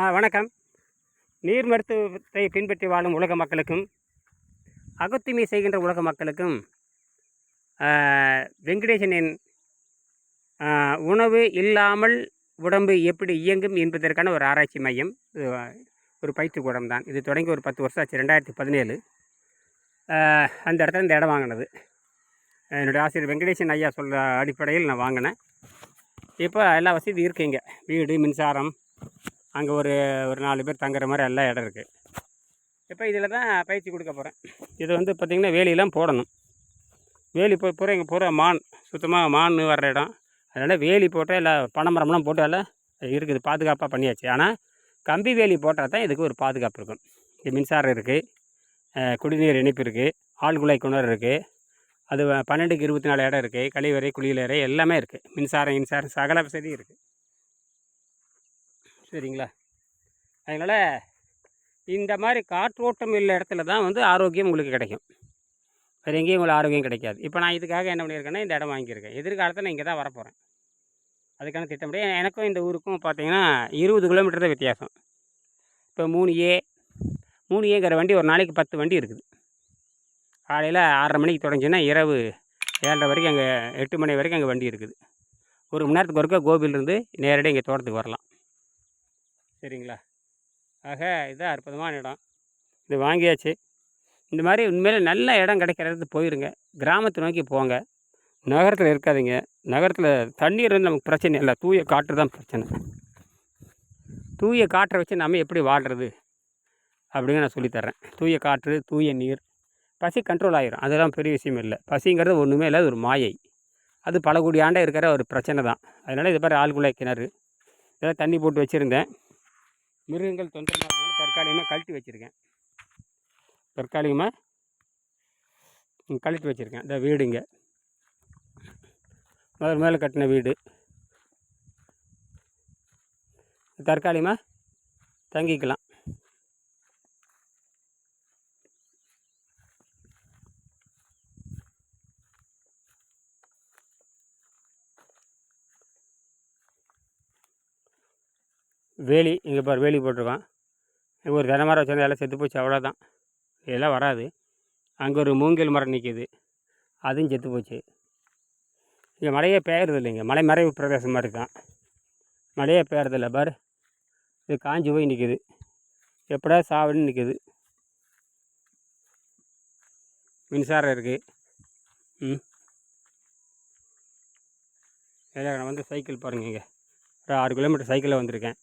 ஆ வணக்கம். நீர் மருத்துவத்தை பின்பற்றி வாழும் உலக மக்களுக்கும் அகத்துமை செய்கின்ற உலக மக்களுக்கும் வெங்கடேசனின் உணவு இல்லாமல் உடம்பு எப்படி இயங்கும் என்பதற்கான ஒரு ஆராய்ச்சி மையம். இது, ஒரு பயிற்சிக்கூடம் தான். இது தொடங்கி ஒரு பத்து வருஷம் ஆச்சு. ரெண்டாயிரத்தி பதினேழு. அந்த இடத்துல இந்த இடம் வாங்கினது. என்னுடைய ஆசிரியர் வெங்கடேசன் ஐயா சொல்கிற அடிப்படையில் நான் வாங்கினேன். இப்போ எல்லா வசதியும் இருக்குங்க வீடு மின்சாரம் அங்கே ஒரு ஒரு நாலு பேர் தங்குற மாதிரி எல்லா இடம் இருக்குது இப்போ இதில் தான் பயிற்சி கொடுக்க போகிறேன் இது வந்து பார்த்திங்கன்னா வேலியெல்லாம் போடணும். வேலி போ பூரா இங்கே பூரா மான் சுத்தமாக மான் வர்ற இடம். அதனால் வேலி போட்டால் இல்லை பனைமரம்லாம் போட்டு எல்லாம் இருக்குது பாதுகாப்பாக பண்ணியாச்சு. ஆனால் கம்பி வேலி போட்டால் தான் இதுக்கு ஒரு பாதுகாப்பு இருக்கும். இது மின்சாரம் இருக்குது குடிநீர் இணைப்பு இருக்குது ஆழ்குலை கிணறு இருக்குது அது பன்னெண்டுக்கு இருபத்தி நாலு இடம் இருக்குது கழிவறை குளியலறை எல்லாமே இருக்குது மின்சாரம் மின்சாரம் சகல வசதியும் இருக்குது சரிங்களா? அதனால் இந்த மாதிரி காற்றோட்டம் உள்ள இடத்துல தான் வந்து ஆரோக்கியம் உங்களுக்கு கிடைக்கும். வேறு எங்கேயும் உங்களுக்கு ஆரோக்கியம் கிடைக்காது. இப்போ நான் இதுக்காக என்ன பண்ணியிருக்கேன்னா இந்த இடம் வாங்கியிருக்கேன். எதிர்காலத்தில் நான் இங்கே தான் வரப்போகிறேன் அதுக்கான திட்டப்படி எனக்கும் இந்த ஊருக்கும் பார்த்தீங்கன்னா இருபது கிலோமீட்டர் தான் வித்தியாசம். இப்போ மூணு ஏ மூணு ஏங்கிற வண்டி ஒரு நாளைக்கு பத்து வண்டி இருக்குது. காலையில் ஆறரை மணிக்கு தொடங்கிச்சுன்னா இரவு ஏழரை வரைக்கும் அங்கே எட்டு மணி வரைக்கும் அங்கே வண்டி இருக்குது. ஒரு மணி நேரத்துக்கு ஒருக்கா கோபிலிருந்து நேரடியாக இங்கே தோட்டத்துக்கு வரலாம். சரிங்களா? ஆக இது அற்புதமான இடம். இது வாங்கியாச்சு. இந்த மாதிரி உண்மையிலே நல்ல இடம் கிடைக்கிறது போயிருங்க. கிராமத்தை நோக்கி போங்க. நகரத்தில் இருக்காதீங்க. நகரத்தில் தண்ணீர் வந்து நமக்கு பிரச்சனை இல்லை. தூய காற்று தான் பிரச்சனை. தூய காற்றை வச்சு நம்ம எப்படி வாழ்கிறது அப்படின்னு நான் சொல்லித்தரேன் தூய காற்று தூய நீர். பசி கண்ட்ரோல் ஆகிரும் அதெல்லாம் பெரிய விஷயம் இல்லை. பசிங்கிறது ஒன்றுமே இல்லை. ஒரு மாயை. அது பல கோடி ஆண்டே இருக்கிற ஒரு பிரச்சனை தான். அதனால் இது மாதிரி ஆழ்குழாய் கிணறு. இதெல்லாம் தண்ணி போட்டு வச்சுருந்தேன். மிருகங்கள் தொந்தரமாக இருந்தாலும் தற்காலிகமாக கழட்டி வச்சுருக்கேன். தற்காலிகமாக கழட்டி வச்சுருக்கேன். இந்த வீடுங்க முதல் மேலே கட்டின வீடு. தற்காலிகமாக தங்கிக்கலாம். வேலி இங்கே பாரு வேலி போட்டிருக்கான். ஒரு தென்னை மரம் வச்சிருந்தா எல்லாம் செத்து போச்சு அவ்வளோதான் இதெல்லாம் வராது. அங்கே ஒரு மூங்கில் மரம் நிற்கிது அதுவும் செத்து போச்சு. இங்கே மழையே பெய்யறது இல்லைங்க. மலை மறைவு பிரதேசம் மாதிரி தான். மழையே பெய்யறதில்ல பாரு. இது காஞ்சி போய் நிற்கிது எப்படா சாவடின்னு நிற்கிது மின்சாரம் இருக்குது ம். நான் வந்து சைக்கிள் பாருங்க இங்கே. ஒரு ஆறு கிலோமீட்டர் சைக்கிளில் வந்திருக்கேன்.